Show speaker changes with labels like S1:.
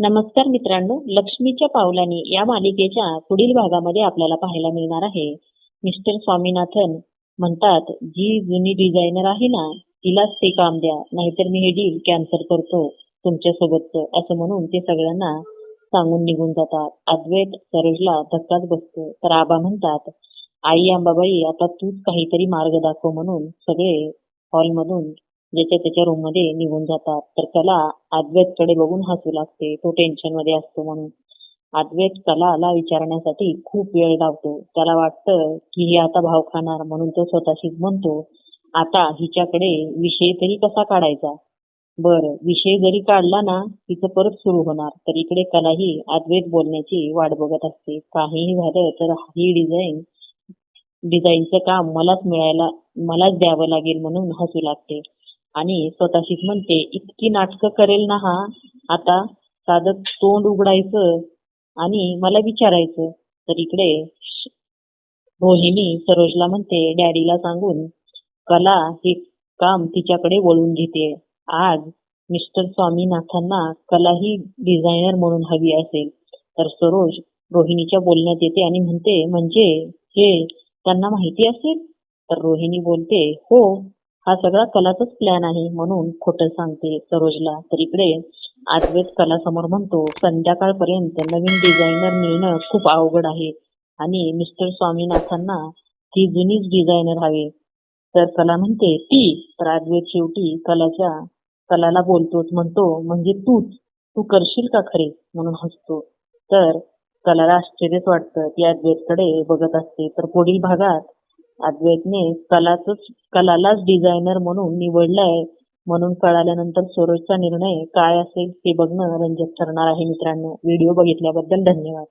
S1: नमस्कार मित्रांनो लक्ष्मीच्या पावलाने या मालिकेच्या पुढील भागामध्ये आपल्याला पाहायला मिळणार आहे. मिस्टर स्वामीनाथन म्हणतात जी जुनी डिझायनर आहे ना तिलाच ते काम द्या नाहीतर मी हे डील कॅन्सल करतो तुमच्या सोबतचं असं म्हणून ते सगळ्यांना सांगून निघून जातात. अद्वैत सरोजला धक्काच बसतो. तर आबा म्हणतात आई अंबाबाई आता तूच काहीतरी मार्ग दाखव म्हणून सगळे हॉलमधून ज्याच्या त्याच्या रूममध्ये निघून जातात. तर कला अद्वैत कडे बघून हसू लागते. तो टेन्शनमध्ये असतो म्हणून. अद्वैत कलाला विचारण्यासाठी खूप वेळ लावतो. त्याला वाटतं की ही आता भाव खाणार म्हणून तो स्वतःशीच म्हणतो आता हिच्याकडे विषय तरी कसा काढायचा? बर विषय जरी काढला ना तिचं परत सुरू होणार. तर इकडे कलाही अद्वैत बोलण्याची वाट बघत असते. काहीही झालं तर ही डिझाईन डिझाईनचं काम मलाच मिळायला मलाच द्यावं लागेल म्हणून हसू लागते. आणि स्वतःशीच म्हणते इतकी नाटकं करेल ना हा. आता साधं तोंड उघडायचं आणि मला विचारायचं. तर इकडे रोहिणी सरोजला म्हणते डॅडीला सांगून कला हे काम तिच्याकडे वळून घेते. आज मिस्टर स्वामीनाथांना कला ही डिझायनर म्हणून हवी असेल. तर सरोज रोहिणीच्या बोलण्यात येते आणि म्हणते म्हणजे हे त्यांना माहिती असेल? तर रोहिणी बोलते हो हा सगळा कलाचाच प्लॅन आहे म्हणून खोटं सांगते सरोजला. तर इकडे अद्वैत कला समोर म्हणतो संध्याकाळपर्यंत नवीन डिझायनर मिळणं खूप अवघड आहे. आणि मिस्टर स्वामीनाथांना ती जुनीच डिझायनर हवी. तर कला म्हणते ती तर अद्वैत शेवटी कलाच्या कलाला बोलतोच. म्हणतो म्हणजे तूच तू करशील का खरे? म्हणून हसतो. तर कलाला आश्चर्यच वाटतं. ती अद्वैतकडे बघत असते. तर पुढील भागात अद्वैतने कलाच कलालाच डिझायनर म्हणून निवडलंय. म्हणून कळाल्यानंतर सरोजचा निर्णय काय असेल ते बघणं रंजक ठरणार आहे मित्रांनो. व्हिडिओ बघितल्याबद्दल धन्यवाद.